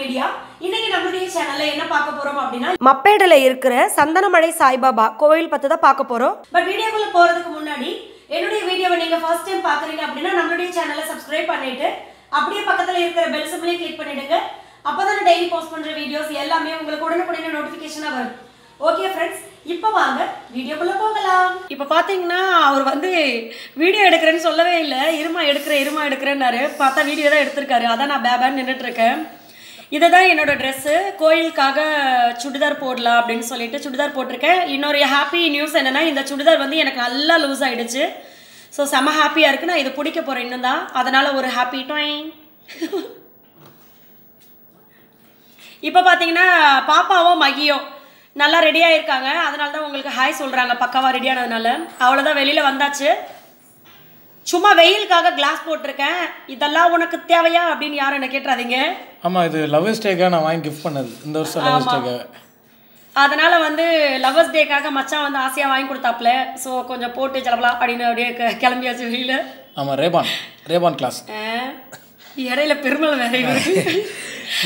Media இன்னைக்கு நம்மளுடைய சேனல்ல என்ன பார்க்க போறோம் அப்படின்னா மப்பேடுல இருக்கிற சந்தனமலை சாய்பாபா கோவில் பத்தி தான் பார்க்க போறோம். பட் வீடியோக்குள்ள போறதுக்கு முன்னாடி என்னுடைய வீடியோவை நீங்க ஃபர்ஸ்ட் டைம் பாக்குறீங்க அப்படின்னா நம்மளுடைய சேனலை சப்ஸ்கிரைப் பண்ணிட்டு அப்படியே பக்கத்துல இருக்கிற பெல் சிம்பிளையும் கிளிக் பண்ணிடுங்க. அப்பதான் டெய்லி போஸ்ட் பண்ற வீடியோஸ் எல்லாமே உங்களுக்கு உடனுக்குடனே நோட்டிபிகேஷனா வரும். ஓகே ஃப்ரெண்ட்ஸ் இப்போ வாங்க வீடியோக்குள்ள போகலாம். இப்போ பார்த்தீங்கன்னா அவர் வந்து வீடியோ எடுக்கிறேன்னு சொல்லவே இல்லை. இருமா எடுக்கிறேன் இருமா எடுக்கிறேன்னாரு. பார்த்தா வீடியோ தான் எடுத்திருக்காரு. அதான் நான் பேபான்னு நின்றுட்டு இருக்கேன். இதை தான் என்னோட ட்ரெஸ்ஸு கோயிலுக்காக சுடிதார் போடலாம் அப்படின்னு சொல்லிட்டு சுடிதார் போட்டிருக்கேன். இன்னொரு ஹாப்பி நியூஸ் என்னென்னா இந்த சுடிதார் வந்து எனக்கு நல்லா லூஸ் ஆகிடுச்சு ஸோ செம ஹாப்பியாக இருக்குது நான் இதை பிடிக்க போகிறேன் இன்னும் தான். அதனால் ஒரு ஹாப்பி டொயின் இப்போ பார்த்தீங்கன்னா பாப்பாவும் மகியோ நல்லா ரெடியாக இருக்காங்க அதனால தான் உங்களுக்கு ஹாய் சொல்கிறாங்க பக்காவாக ரெடியானதுனால அவ்வளோதான் வெளியில் வந்தாச்சு. சும்மா வெயிலுக்காக கிளாஸ் போட்டிருக்கேன். இதெல்லாம் உனக்கு தேவையா அப்படின்னு யாரும் என்ன கேட்டுறாதீங்க. ஆமாம் இது லவ்வர்ஸ் டேக்காக நான் வாங்கி கிஃப்ட் பண்ணது. இந்த வருஷம் லவ்வர்ஸ் டேக்காக அதனால வந்து லவர்ஸ் டேக்காக மச்சான் வந்து ஆசையாக வாங்கி கொடுத்தாப்புல. ஸோ கொஞ்சம் போட்டு ஜலபலா அப்படின்னு அப்படியே கிளம்பியாச்சு வெளியில். ஆமாம் ரேபான் ரேபான் கிளாஸ் இடையில பெருமல் வேற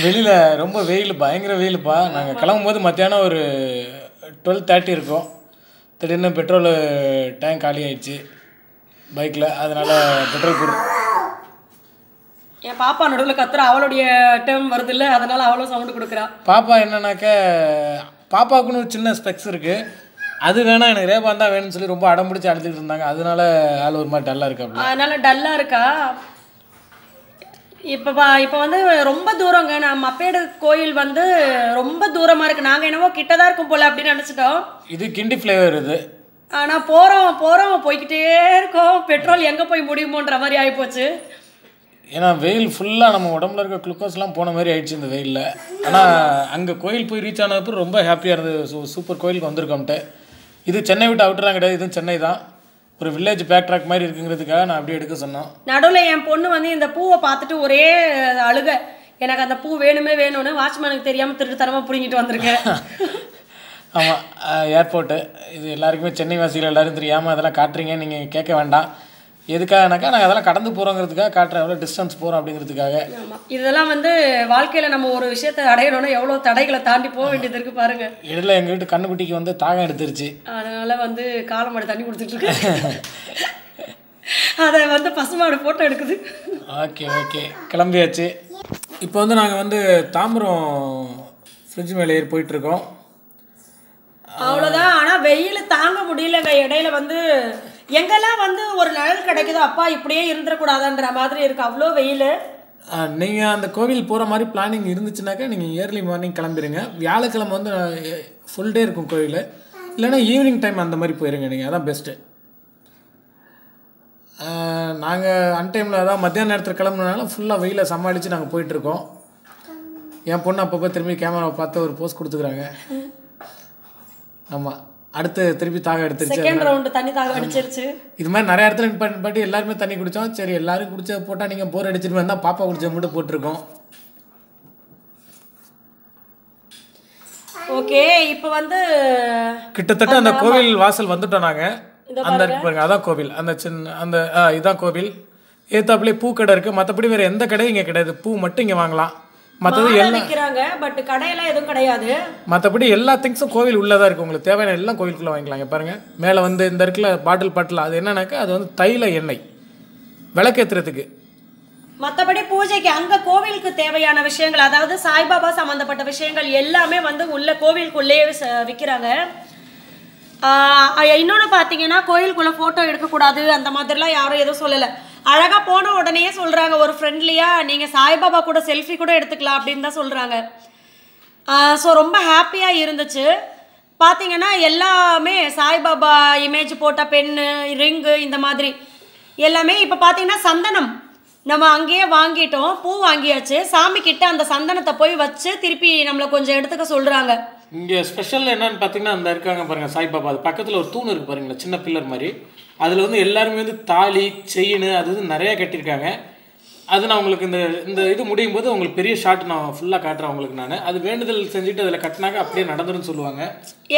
வெளியில் ரொம்ப வெயில் பயங்கர வெயிலுப்பா. நாங்கள் கிளம்பும்போது மத்தியானம் ஒரு டுவெல் தேர்ட்டி இருக்கும். திடீர்னு பெட்ரோல் டேங்க் காலி ஆயிடுச்சு. பைக்கில் அதனால் பெட்ரோல் போடு என் பாப்பா நடுவில் கத்துற அவளுடைய டேர்ம் வருது இல்லை அதனால அவளும் சவுண்டு கொடுக்குறா. பாப்பா என்னன்னாக்க பாப்பாவுக்குன்னு ஒரு சின்ன ஸ்பெக்ஸ் இருக்குது அது வேணாம் எனக்கு ரேபான் தான் வேணும்னு சொல்லி ரொம்ப அடம் பிடிச்சி அழுதுட்டு இருந்தாங்க. அதனால ஆள் ஒரு மாதிரி டல்லாக இருக்காப்புல அதனால டல்லாக இருக்கா? இப்போ பா இப்போ வந்து ரொம்ப தூரங்க. நம்ம அப்பேடு கோயில் வந்து ரொம்ப தூரமாக இருக்குது நாங்கள் என்னவோ கிட்ட தான் இருக்கும் போல அப்படின்னு நினச்சிட்டோம். இது கிண்டி ஃப்ளேவர் இது. ஆனால் போகிறோம் போகிறோம் போய்க்கிட்டே இருக்கோம். பெட்ரோல் எங்கே போய் முடியுமோன்ற மாதிரி ஆகிப்போச்சு ஏன்னா வெயில் ஃபுல்லாக நம்ம உடம்புல இருக்க குளுக்கோஸ்லாம் போன மாதிரி ஆயிடுச்சு இந்த வெயிலில். ஆனால் அங்கே கோயில் போய் ரீச் ஆனப்போ ரொம்ப ஹாப்பியாக இருந்தது சூ சூப்பர் கோயிலுக்கு வந்திருக்கோம்ட்டு இது சென்னை விட்டு அவுட்டர்லாம் கிடையாது இதுவும் சென்னை தான். ஒரு வில்லேஜ் பேக் ட்ராக் மாதிரி இருக்குங்கிறதுக்காக நான் அப்படியே எடுக்க சொன்னோம். நடுவில் என் பொண்ணு வந்து இந்த பூவை பார்த்துட்டு ஒரே அழுக. எனக்கு அந்த பூ வேணுமே வேணும்னு வாட்ச்மேனுக்கு தெரியாமல் திருட்டுத்தனமாக பிடிங்கிட்டு வந்திருக்கேன். ஆமாம் ஏர்போர்ட்டு இது எல்லாருக்குமே சென்னை வாசிகள் எல்லாரும் தெரியாமல் அதெல்லாம் காட்டுறீங்க. நீங்கள் கேட்க வேண்டாம். எதுக்காகனாக்கா நாங்கள் அதெல்லாம் கடந்து போகிறோங்கிறதுக்காக காட்டுறேன். எவ்வளோ டிஸ்டன்ஸ் போகிறோம் அப்படிங்கிறதுக்காக. இதெல்லாம் வந்து வாழ்க்கையில் நம்ம ஒரு விஷயத்தை அடையணும்னா எவ்வளோ தடைகளை தாண்டி போக வேண்டியது இருக்கு பாருங்க. இடையில எங்கள் வீட்டு கண்ணுக்குட்டிக்கு வந்து தாகம் எடுத்துருச்சு. அதனால வந்து காலமாடு தண்ணி கொடுத்துட்டு இருக்கு. அதை வந்து பசுமாடு போட்டோ எடுக்குது. Okay okay. கிளம்பியாச்சு. இப்போ வந்து நாங்கள் வந்து தாம்பரம் ஃப்ரிட்ஜ் மேலே ஏறி போயிட்டுருக்கோம் அவ்வளோதான் ஆனால் வெயில் தாங்க முடியலங்க. இடையில வந்து எங்கெல்லாம் வந்து ஒரு நிழல் கிடைக்குதோ அப்பா இப்படியே இருந்துடக்கூடாதுன்ற மாதிரி இருக்கு. அவ்வளோ வெயில். நீங்கள் அந்த கோவில் போகிற மாதிரி பிளானிங் இருந்துச்சுனாக்கா நீங்கள் இயர்லி மார்னிங் கிளம்பிடுங்க வியாழக்கிழமை வந்து ஃபுல் டே இருக்கும் கோவில். இல்லைன்னா ஈவினிங் டைம் அந்த மாதிரி போயிருங்க நீங்கள் அதான் பெஸ்ட்டு நாங்கள் அன்டைமில் அதான் மத்தியான நேரத்தில் கிளம்புனனால ஃபுல்லாக வெயிலை சமாளித்து நாங்கள் போயிட்டுருக்கோம் என் பொண்ணு அப்பப்போ திரும்பி கேமராவை பார்த்து ஒரு போஸ்ட் கொடுத்துக்குறாங்க. ஆமாம் அடுத்து திருப்பி தாக எடுத்துருச்சு. செகண்ட் ரவுண்டு தண்ணி தாக அடிச்சிருச்சு. இது மாதிரி நிறைய இடத்துல நிப்பாட்டி நிப்பாட்டி எல்லாருமே தண்ணி குடித்தோம் சரி எல்லாரும் குடிச்ச போட்டால் நீங்கள் போர் அடிச்சிட்டு வந்தால் பாப்பா குடிச்ச மட்டும் போட்டிருக்கோம். ஓகே இப்போ வந்து கிட்டத்தட்ட அந்த கோவில் வாசல் வந்துட்டோம் நாங்கள் அந்த இருக்கு பாருங்க அதான் கோவில். அந்த சின்ன அந்த ஆ, இதான் கோவில். ஏத்தாப்புலேயே பூ கடை இருக்குது மற்றபடி வேறு எந்த கடையும் இங்கே கிடையாது. பூ மட்டும் இங்கே வாங்கலாம். மற்றது எல்லாம் விற்கிறாங்க பட் கடையெல்லாம் எதுவும் கிடையாது. மற்றபடி எல்லா திங்ஸும் கோவில் உள்ளே தான் இருக்குது உங்களுக்கு தேவையான எல்லாம் கோவிலுக்குள்ளே வாங்கிக்கலாம். இங்க பாருங்க. மேலே வந்து இந்த இருக்குல்ல பாட்டில் பாட்டில். அது என்னன்னாக்கா அது வந்து தைல எண்ணெய். விளக்கேற்றுறதுக்கு மற்றபடி பூஜைக்கு அங்க கோவிலுக்கு தேவையான விஷயங்கள் அதாவது சாய்பாபா சம்பந்தப்பட்ட விஷயங்கள் எல்லாமே வந்து உள்ள கோவிலுக்குள்ளேயே விற்கிறாங்க இன்னொன்று பார்த்தீங்கன்னா கோயிலுக்குள்ள ஃபோட்டோ எடுக்கக்கூடாது அந்த மாதிரிலாம் யாரும் எதுவும் சொல்லலை. அழகாக போன உடனே சொல்கிறாங்க ஒரு ஃப்ரெண்ட்லியாக நீங்கள் சாய்பாபா கூட செல்ஃபி கூட எடுத்துக்கலாம் அப்படின்னு தான் சொல்கிறாங்க ஸோ ரொம்ப ஹாப்பியாக இருந்துச்சு. பார்த்தீங்கன்னா எல்லாமே சாய்பாபா இமேஜ் போட்ட பென்னு ரிங்கு இந்த மாதிரி. எல்லாமே இப்போ பார்த்தீங்கன்னா சந்தனம். நம்ம அங்கேயே வாங்கிட்டோம் பூ வாங்கியாச்சு. சாமி கிட்ட அந்த சந்தனத்தை போய் வச்சு திருப்பி நம்மளை கொஞ்சம் எடுத்துக்க சொல்கிறாங்க இங்கே ஸ்பெஷல் என்னன்னு பார்த்தீங்கன்னா அந்த இருக்காங்க பாருங்க சாய்பாபா. அது பக்கத்தில் ஒரு தூண் இருக்கு பாருங்களா சின்ன பில்லர் மாதிரி. அதில் வந்து எல்லாருமே வந்து தாலி செயின் அது வந்து நிறையா கட்டியிருக்காங்க. அது நான் உங்களுக்கு இந்த இந்த இது முடியும் போது உங்களுக்கு பெரிய ஷாட் நான் ஃபுல்லாக காட்டுறேன் உங்களுக்கு நான். அது வேண்டுதல் செஞ்சுட்டு அதில் கட்டினாக்க அப்படியே நடந்துருன்னு சொல்லுவாங்க.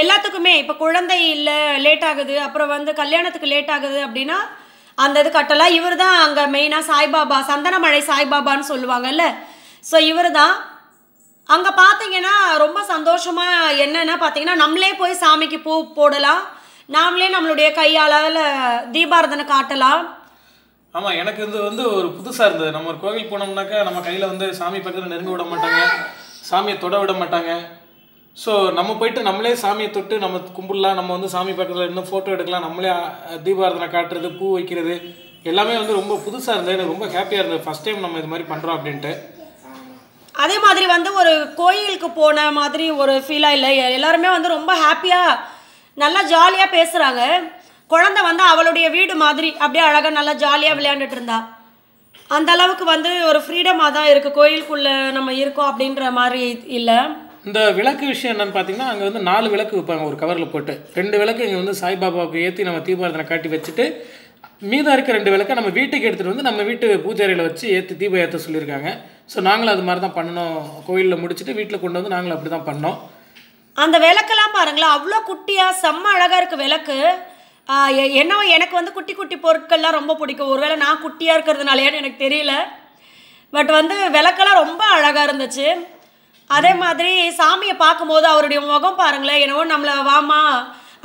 எல்லாத்துக்குமே இப்போ குழந்தை இல்லை லேட் ஆகுது அப்புறம் வந்து கல்யாணத்துக்கு லேட் ஆகுது அப்படின்னா அந்த இது கட்டலாம். இவர் தான் அங்கே மெயினாக சாய்பாபா சந்தனமழை சாய்பாபான்னு சொல்லுவாங்கல்ல. ஸோ இவர் தான் அங்கே பார்த்தீங்கன்னா ரொம்ப சந்தோஷமாக என்னென்னா பார்த்தீங்கன்னா நம்மளே போய் சாமிக்கு பூ போடலாம். நாமளே நம்மளுடைய கையால் தீபாரதனை காட்டலாம். ஆமாம் எனக்கு இது வந்து ஒரு புதுசாக இருந்தது. நம்ம ஒரு கோவில் போனோம்னாக்கா நம்ம கையில் வந்து சாமி பக்கத்தில் நெருங்க விட மாட்டாங்க. சாமியை தொட விட மாட்டாங்க. ஸோ நம்ம போயிட்டு நம்மளே சாமியை தொட்டு நம்ம கும்பிடலாம். நம்ம வந்து சாமி பக்கத்தில் இன்னும் ஃபோட்டோ எடுக்கலாம். நம்மளே தீபாராதனை காட்டுறது பூ வைக்கிறது எல்லாமே வந்து ரொம்ப புதுசாக இருந்தது. எனக்கு ரொம்ப ஹாப்பியாக இருந்தது. ஃபஸ்ட் டைம் நம்ம இது மாதிரி பண்ணுறோம் அப்படின்ட்டு. அதே மாதிரி வந்து ஒரு கோயிலுக்கு போன மாதிரி ஒரு ஃபீலாக இல்லை. எல்லாருமே வந்து ரொம்ப ஹாப்பியாக நல்லா ஜாலியாக பேசுகிறாங்க குழந்தை வந்து அவளுடைய வீடு மாதிரி அப்படியே அழகாக நல்லா ஜாலியாக விளையாண்டுட்டு இருந்தா. அந்த அளவுக்கு வந்து ஒரு ஃப்ரீடமாக தான் இருக்குது கோயிலுக்குள்ளே நம்ம இருக்கோம் அப்படின்ற மாதிரி இல்லை. இந்த விளக்கு விஷயம் என்னன்னு பார்த்தீங்கன்னா அங்கே வந்து நாலு விளக்கு வைப்பாங்க. ஒரு கவரில் போட்டு. ரெண்டு விளக்கு இங்கே வந்து சாய்பாபாவுக்கு ஏற்றி நம்ம தீபாரதனை காட்டி வச்சுட்டு மீதம் இருக்க ரெண்டு விளக்கை நம்ம வீட்டுக்கு எடுத்துகிட்டு வந்து நம்ம வீட்டு பூஜாரியில் வச்சு ஏற்றி தீபம் ஏற்ற சொல்லியிருக்காங்க. ஸோ நாங்களும் அது மாதிரி தான் பண்ணணும். கோயிலில் முடிச்சுட்டு வீட்டில் கொண்டு வந்து நாங்களும் அப்படி தான் பண்ணோம். அந்த விளக்கெல்லாம் பாருங்களேன் அவ்வளோ குட்டியாக செம்ம அழகாக இருக்குது விளக்கு. எ- என்னவோ எனக்கு வந்து குட்டி குட்டி பொருட்கள்லாம் ரொம்ப பிடிக்கும். ஒருவேளை நான் குட்டியாக இருக்கிறதுனாலயான்னு எனக்கு தெரியல. பட் வந்து விளக்கெல்லாம் ரொம்ப அழகாக இருந்துச்சு. அதே மாதிரி சாமியை பார்க்கும்போது அவருடைய முகம் பாருங்களேன் என்னவோ நம்மளை வாமா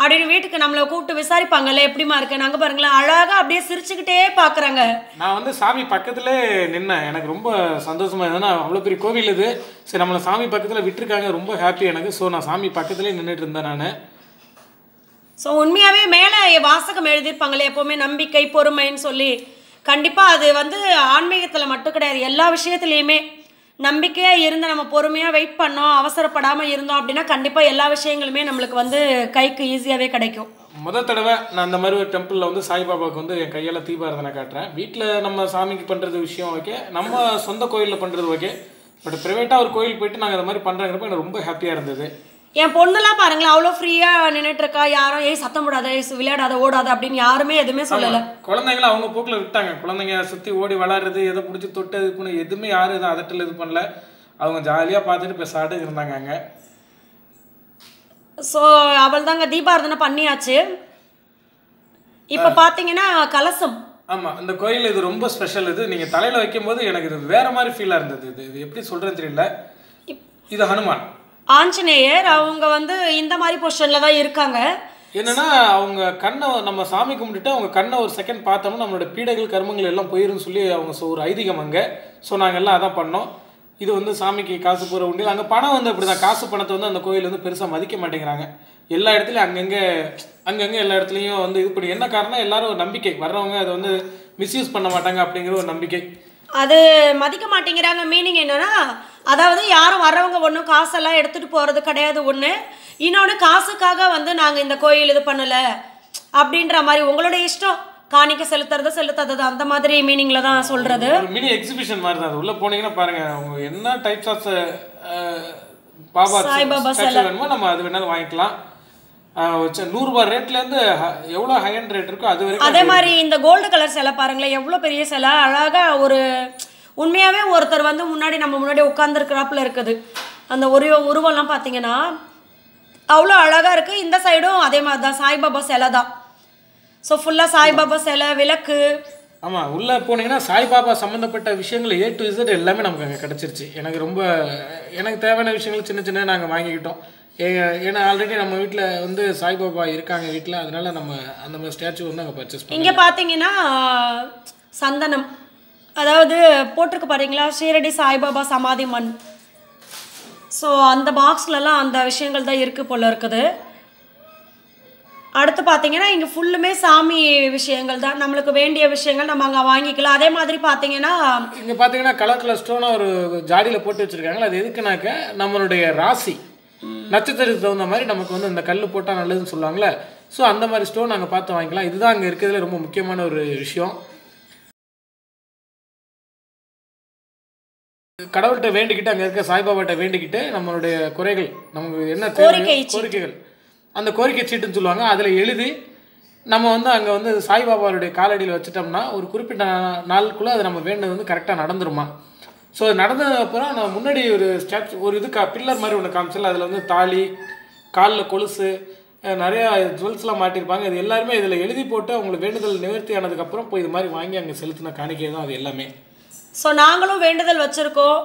அப்படின்னு வீட்டுக்கு நம்மளை கூப்பிட்டு விசாரிப்பாங்கல்ல எப்படிமா இருக்கு? நாங்கள் பாருங்களேன் அழகாக அப்படியே சிரிச்சுக்கிட்டே பார்க்குறாங்க. நான் வந்து சாமி பக்கத்திலே நின்னேன். எனக்கு ரொம்ப சந்தோஷமா இருந்ததுன்னா அவ்வளோ பெரிய கோவில் இது. சரி நம்மளை சாமி பக்கத்தில் விட்டுருக்காங்க. ரொம்ப ஹாப்பி எனக்கு. ஸோ நான் சாமி பக்கத்திலே நின்றுட்டு இருந்தேன் நான். ஸோ உண்மையாகவே மேலே வாசகம் எழுதியிருப்பாங்களே எப்போவுமே நம்பிக்கை பொறுமைன்னு சொல்லி. கண்டிப்பாக அது வந்து ஆன்மீகத்தில் மட்டும் கிடையாது. எல்லா விஷயத்துலையுமே நம்பிக்கையாக இருந்து நம்ம பொறுமையாக வெயிட் பண்ணோம் அவசரப்படாமல் இருந்தோம் அப்படின்னா கண்டிப்பாக எல்லா விஷயங்களுமே நம்மளுக்கு வந்து கைக்கு ஈஸியாகவே கிடைக்கும். முதல் தடவை நான் அந்த மாதிரி ஒரு டெம்பிளில் வந்து சாய்பாபாவுக்கு வந்து என் கையால் தீபாரதனை காட்டுறேன். வீட்டில் நம்ம சாமிக்கு பண்ணுறது விஷயம் ஓகே நம்ம சொந்த கோயிலில் பண்ணுறது ஓகே பட் ப்ரைவேட்டாக ஒரு கோயில் போயிட்டு நாங்கள் அந்த மாதிரி பண்ணுறங்கிறப்ப எனக்கு ரொம்ப ஹாப்பியாக இருந்தது. என் பொண்ணுலாம் பாருங்களேன் அவ்வளோ ஃப்ரீயாக நின்றுட்டு இருக்கா யாரும் ஏய் சத்தம் போடாத ஏய் விளையாடாத ஓடாத அப்படின்னு யாருமே எதுவுமே சொல்லலை. குழந்தைங்கள அவங்க போக்கில் விட்டாங்க. குழந்தைங்க சுற்றி ஓடி விளாடுறது எதை பிடிச்சி தொட்டு இது பண்ணி எதுவுமே யாரும் எதுவும் அதட்டல் இது பண்ணல. அவங்க ஜாலியாக பார்த்துட்டு பெசாடு இருந்தாங்க அங்கே. ஸோ அவள் தாங்க தீபாரதனை பண்ணியாச்சு. இப்போ பார்த்தீங்கன்னா கலசம். ஆமாம் இந்த கோயில் இது ரொம்ப ஸ்பெஷல் இது நீங்கள் தலையில் வைக்கும்போது எனக்கு இது வேற மாதிரி ஃபீலாக இருந்தது. இது இது எப்படி சொல்கிறேன்னு தெரியல. இது ஹனுமான். ஆஞ்சநேயர் அவங்க வந்து இந்த மாதிரி பொசிஷனில் தான் இருக்காங்க. என்னன்னா அவங்க கண்ணை நம்ம சாமி கும்பிட்டுட்டு அவங்க கண்ணை ஒரு செகண்ட் பார்த்தோம்னா நம்மளோட பீடைகள் கர்மங்கள் எல்லாம் போயிருன்னு சொல்லி அவங்க ஒரு ஐதீகம் அங்கே. ஸோ நாங்கள் எல்லாம் அதான் பண்ணோம். இது வந்து சாமிக்கு காசு போகிற உண்டியல். அங்கே பணம் வந்து அப்படி தான் காசு பணத்தை வந்து அந்த கோயில் வந்து பெருசாக மதிக்க மாட்டேங்கிறாங்க. எல்லா இடத்துலையும் அங்கங்கே அங்கங்கே எல்லா இடத்துலையும் வந்து இது பண்ணி என்ன காரணம் எல்லாரும் ஒரு நம்பிக்கை. வர்றவங்க அதை வந்து மிஸ்யூஸ் பண்ண மாட்டாங்க அப்படிங்கிற ஒரு நம்பிக்கை. அது மதிக்க மாட்டேங்கிறாங்க. மீனிங் என்னன்னா அதாவது யாரும் வர்றவங்க ஒன்றும் காசெல்லாம் எடுத்துகிட்டு போகிறது கிடையாது ஒன்று இன்னொன்று காசுக்காக வந்து நாங்கள் இந்த கோயில் இது பண்ணலை அப்படின்ற மாதிரி உங்களோட இஷ்டம். காணிக்க செலுத்துறது செலுத்தாதது அந்த மாதிரி மீனிங்கில் தான் சொல்கிறது ஒரு மினி எக்ஸிபிஷன் மாதிரி தான் அது. உள்ளே போனீங்கன்னா பாருங்க அவங்க என்ன டைப்ஸ் ஆஃப் பாபா சாய்பாபா வேணுமோ நம்ம அது வேணாலும் வாங்கிக்கலாம். அஹ், வச்ச நூறுரூபா ரேட்லேருந்து எவ்வளோ ஹை ரேட் இருக்கோ அது வரைக்கும் அதே மாதிரி இந்த கோல்டு கலர் சிலை பாருங்களேன் எவ்வளோ பெரிய சிலை. அழகாக ஒரு உண்மையாகவே ஒருத்தர் வந்து முன்னாடி நம்ம முன்னாடி உட்காந்துருக்கிறாப்புல இருக்குது. அந்த ஒரு உருவம்லாம் பார்த்தீங்கன்னா அவ்வளோ அழகாக இருக்குது இந்த சைடும் அதே மாதிரி தான் சாய்பாபா சிலை தான். ஸோ ஃபுல்லாக சாய்பாபா சிலை விளக்கு. ஆமாம் உள்ளே போனீங்கன்னா சாய்பாபா சம்மந்தப்பட்ட விஷயங்கள் ஏ டு இசட் எல்லாமே நமக்கு அங்கே கிடச்சிருச்சு. எனக்கு ரொம்ப எனக்கு தேவையான விஷயங்கள் சின்ன சின்ன நாங்கள் வாங்கிக்கிட்டோம். ஏன்னா ஆல்ரெடி நம்ம வீட்டில் வந்து சாய்பாபா இருக்காங்க வீட்டில் அதனால நம்ம அந்த மாதிரி ஸ்டாச்சு வந்து அங்கே பர்ச்சேஸ் இங்கே பார்த்தீங்கன்னா சந்தனம். அதாவது போட்டிருக்கு பாருங்களா ஷீரடி சாய்பாபா சமாதி மண். ஸோ அந்த பாக்ஸ்லலாம் அந்த விஷயங்கள் தான் இருக்குது போல் இருக்குது. அடுத்து பார்த்தீங்கன்னா இங்கே ஃபுல்லுமே சாமி விஷயங்கள் தான். நம்மளுக்கு வேண்டிய விஷயங்கள் நம்ம அங்கே வாங்கிக்கலாம். அதே மாதிரி பார்த்தீங்கன்னா இங்கே பார்த்தீங்கன்னா கலர் கலர் ஸ்டோனாக ஒரு ஜாடியில் போட்டு வச்சுருக்காங்களா அது எதுக்குனாக்க நம்மளுடைய ராசி. நட்சத்திரத்துக்கு தகுந்த மாதிரி நமக்கு வந்து இந்த கல் போட்டால் நல்லதுன்னு சொல்லுவாங்களே. ஸோ அந்த மாதிரி ஸ்டோன் நாங்கள் பார்த்து வாங்கிக்கலாம். இதுதான் அங்கே இருக்கிறதுல ரொம்ப முக்கியமான ஒரு விஷயம். கடவுள்கிட்ட வேண்டிக்கிட்டு அங்கே இருக்க சாய்பாபாட்ட வேண்டிக்கிட்டு நம்மளுடைய குறைகள் நமக்கு என்ன கோரிக்கைகள். அந்த கோரிக்கை சீட்டுன்னு சொல்லுவாங்க. அதில் எழுதி நம்ம வந்து அங்கே வந்து சாய்பாபாவுடைய காலடியில் வச்சுட்டோம்னா ஒரு குறிப்பிட்ட நாளுக்குள்ள அது நம்ம வேண்டது வந்து கரெக்டாக நடந்துருமா? ஸோ நடந்தது அப்புறம் நான் முன்னாடி ஒரு ஸ்டாச்சு ஒரு இது கா பில்லர் மாதிரி ஒன்று காமிச்சல அதில் வந்து தாலி காலில் கொலுசு நிறையா ஜுவல்ஸ்லாம் மாட்டியிருப்பாங்க இது எல்லாருமே இதில் எழுதி போட்டு அவங்களுக்கு வேண்டுதல் நிவர்த்தி ஆனதுக்கப்புறம் போய் இது மாதிரி வாங்கி அங்கே செலுத்தின காணிக்கை தான் அது எல்லாமே. ஸோ நாங்களும் வேண்டுதல் வச்சுருக்கோம்.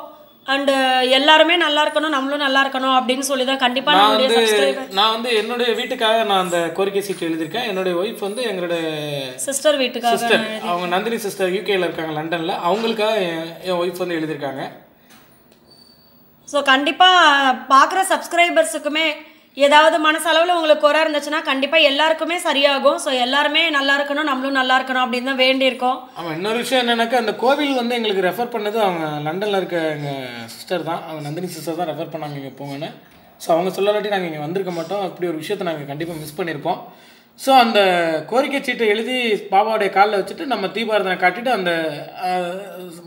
அண்டு எல்லாருமே நல்லா இருக்கணும் நம்மளும் நல்லா இருக்கணும் அப்படின்னு சொல்லி தான் கண்டிப்பாக நான் வந்து நான் வந்து என்னுடைய வீட்டுக்காக நான் அந்த கோரிக்கை சீட்டு எழுதியிருக்கேன். என்னுடைய ஒய்ஃப் வந்து எங்களுடைய சிஸ்டர் வீட்டுக்காக சிஸ்டர் அவங்க நந்தினி சிஸ்டர் யூகேல இருக்காங்க லண்டன்ல அவங்களுக்காக என் என் ஒய்ஃப் வந்து எழுதியிருக்காங்க. ஸோ கண்டிப்பாக பார்க்குற சப்ஸ்கிரைபர்ஸுக்குமே ஏதாவது மனசளவில் உங்களுக்கு குறை இருந்துச்சுன்னா கண்டிப்பாக எல்லாருக்குமே சரியாகும். ஸோ எல்லாருமே நல்லா இருக்கணும் நம்மளும் நல்லா இருக்கணும் அப்படின்னு தான் வேண்டியிருக்கோம். ஆமாம் இன்னொரு விஷயம் என்னன்னாக்கா அந்த கோவில் வந்து எங்களுக்கு ரெஃபர் பண்ணது அவங்க லண்டனில் இருக்க எங்கள் சிஸ்டர் தான். அவங்க நந்தினி சிஸ்டர் தான் ரெஃபர் பண்ணாங்க இங்கே போங்கன்னு. ஸோ அவங்க சொல்லலாட்டி நாங்கள் இங்கே வந்திருக்க மாட்டோம். அப்படி ஒரு விஷயத்தை நாங்கள் கண்டிப்பாக மிஸ் பண்ணியிருப்போம். ஸோ அந்த கோரிக்கை சீட்டை எழுதி பாபாவுடைய காலில் வச்சுட்டு நம்ம தீபாரதனை காட்டிட்டு அந்த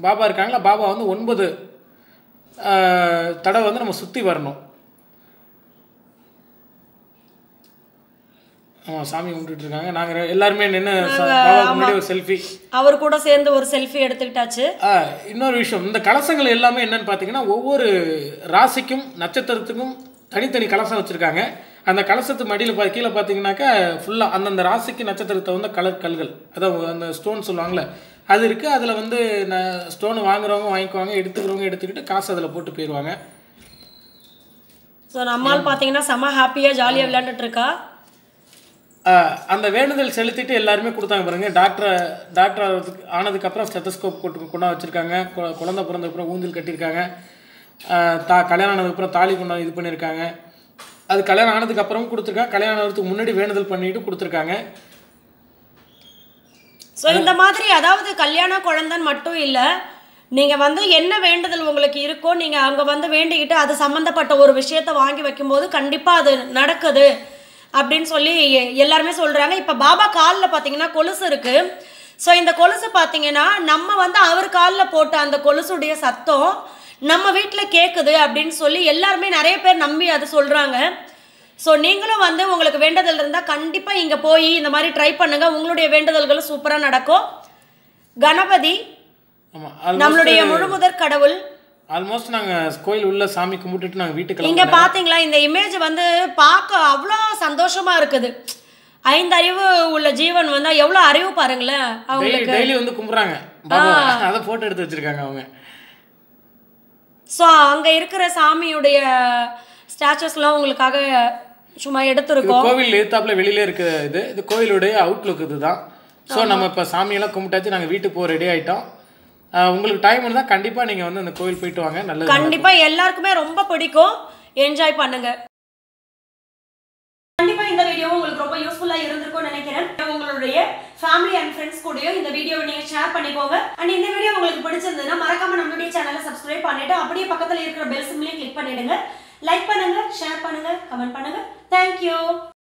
பாபா இருக்காங்களா? பாபா வந்து ஒன்பது தடவை வந்து நம்ம சுற்றி வரணும். ஆமாம் சாமி கும்பிட்டுட்டு இருக்காங்க நாங்கள் எல்லாருமே நின்று செல்ஃபி அவர் கூட சேர்ந்து ஒரு செல்ஃபி எடுத்துக்கிட்டாச்சு. இன்னொரு விஷயம். இந்த கலசங்கள் எல்லாமே என்னன்னு பார்த்தீங்கன்னா ஒவ்வொரு ராசிக்கும் நட்சத்திரத்துக்கும் தனித்தனி கலசம் வச்சுருக்காங்க. அந்த கலசத்து மடியில் பா கீழே பார்த்தீங்கன்னாக்கா ஃபுல்லாக அந்தந்த ராசிக்கு நட்சத்திரத்தை வந்து கலர் கல்கள். அதான் அந்த ஸ்டோன் சொல்லுவாங்கள்ல அது இருக்குது அதில் வந்து ஸ்டோன் வாங்குறவங்க வாங்கிக்குவாங்க எடுத்துக்கிறவங்க எடுத்துக்கிட்டு காசு அதில் போட்டு போயிடுவாங்க ஸோ நம்மால் பார்த்தீங்கன்னா செம்ம ஹாப்பியாக ஜாலியாக விளையாண்டுட்டு இருக்கா அந்த வேண்டுதல் செலுத்திட்டு எல்லாருமே கொடுத்தாங்க பாருங்க. டாக்டர் டாக்டர் ஆகிறதுக்கு ஆனதுக்கப்புறம் ஸ்டெத்தஸ்கோப் போட்டு கொண்டா வச்சுருக்காங்க. குழந்தை பிறந்ததுக்கப்புறம் ஊந்தல் கட்டியிருக்காங்க. தா கல்யாணம் ஆனதுக்கப்புறம் தாலி கொண்டா இது பண்ணியிருக்காங்க. அது கல்யாணம் ஆனதுக்கப்புறம் கொடுத்துருக்காங்க. கல்யாணம் ஆகிறதுக்கு முன்னாடி வேண்டுதல் பண்ணிட்டு கொடுத்துருக்காங்க. ஸோ இந்த மாதிரி அதாவது கல்யாண குழந்தைன்னு மட்டும் இல்லை நீங்கள் வந்து என்ன வேண்டுதல் உங்களுக்கு இருக்கோ நீங்கள் அங்கே வந்து வேண்டிக்கிட்டு அது சம்மந்தப்பட்ட ஒரு விஷயத்தை வாங்கி வைக்கும்போது கண்டிப்பாக அது நடக்குது. அப்படின்னு சொல்லி எல்லாருமே சொல்கிறாங்க இப்போ பாபா காலில் பார்த்தீங்கன்னா கொலுசு இருக்குது ஸோ இந்த கொலுசு பார்த்தீங்கன்னா நம்ம வந்து அவர் காலில் போட்ட அந்த கொலுசுடைய சத்தம் நம்ம வீட்டில் கேட்குது அப்படின்னு சொல்லி எல்லாருமே நிறைய பேர் நம்பி அதை சொல்கிறாங்க ஸோ நீங்களும் வந்து உங்களுக்கு வேண்டுதல் இருந்தால் கண்டிப்பாக இங்கே போய் இந்த மாதிரி ட்ரை பண்ணுங்க. உங்களுடைய வேண்டுதல்களும் சூப்பராக நடக்கும். கணபதி நம்மளுடைய முழுமுதற் கடவுள் ஆல்மோஸ்ட் நாங்கள் கோயில் உள்ள சாமி கும்பிட்டுட்டு நாங்கள் வீட்டுக்கு இங்க கிளம்பி பாத்தீங்களா? இந்த இமேஜ் வந்து பார்க்க அவ்வளோ சந்தோஷமா இருக்குது. ஐந்து அறிவு உள்ள ஜீவன் வந்து எவ்வளோ அறிவு பாருங்களேன் அவங்களுக்கு. டெய்லி வந்து கும்பிட்றாங்க அதை ஃபோட்டோ எடுத்து வச்சுருக்காங்க அவங்க. ஸோ அங்கே இருக்கிற சாமியுடைய ஸ்டாச்சுஸ்லாம் உங்களுக்காக சும்மா எடுத்திருக்கோம். கோவில் எதிர்த்தாப்புல வெளியில இருக்க இது. இது கோயிலுடைய அவுட்லுக் இதுதான். ஸோ நம்ம இப்போ சாமியெல்லாம் கும்பிட்டாச்சு நாங்கள் வீட்டுக்கு போக ரெடி ஆயிட்டோம். ஆஹ் உங்களுக்கு டைம் இருந்தால் கண்டிப்பாக நீங்கள் வந்து அந்த கோயில் போயிட்டு வாங்க. நல்லது கண்டிப்பா எல்லாருக்குமே ரொம்ப பிடிக்கும். என்ஜாய் பண்ணுங்க. கண்டிப்பா இந்த வீடியோ உங்களுக்கு ரொம்ப யூஸ்ஃபுல்லா இருந்திருக்கும்னு நினைக்கிறேன். உங்களுடைய ஃபேமிலி அண்ட் ஃப்ரெண்ட்ஸ் கூடயும் இந்த வீடியோவை நீங்க ஷேர் பண்ணிக்கோங்க. அண்ட் இந்த வீடியோ உங்களுக்கு பிடிச்சிருந்ததுன்னா மறக்காம நம்மளுடைய சேனலை சப்ஸ்கிரைப் பண்ணிட்டு அப்படியே பக்கத்துல இருக்கிற பெல் சிம்லையும் கிளிக் பண்ணிடுங்க. லைக் பண்ணுங்க ஷேர் பண்ணுங்க கமெண்ட் பண்ணுங்க. Thank you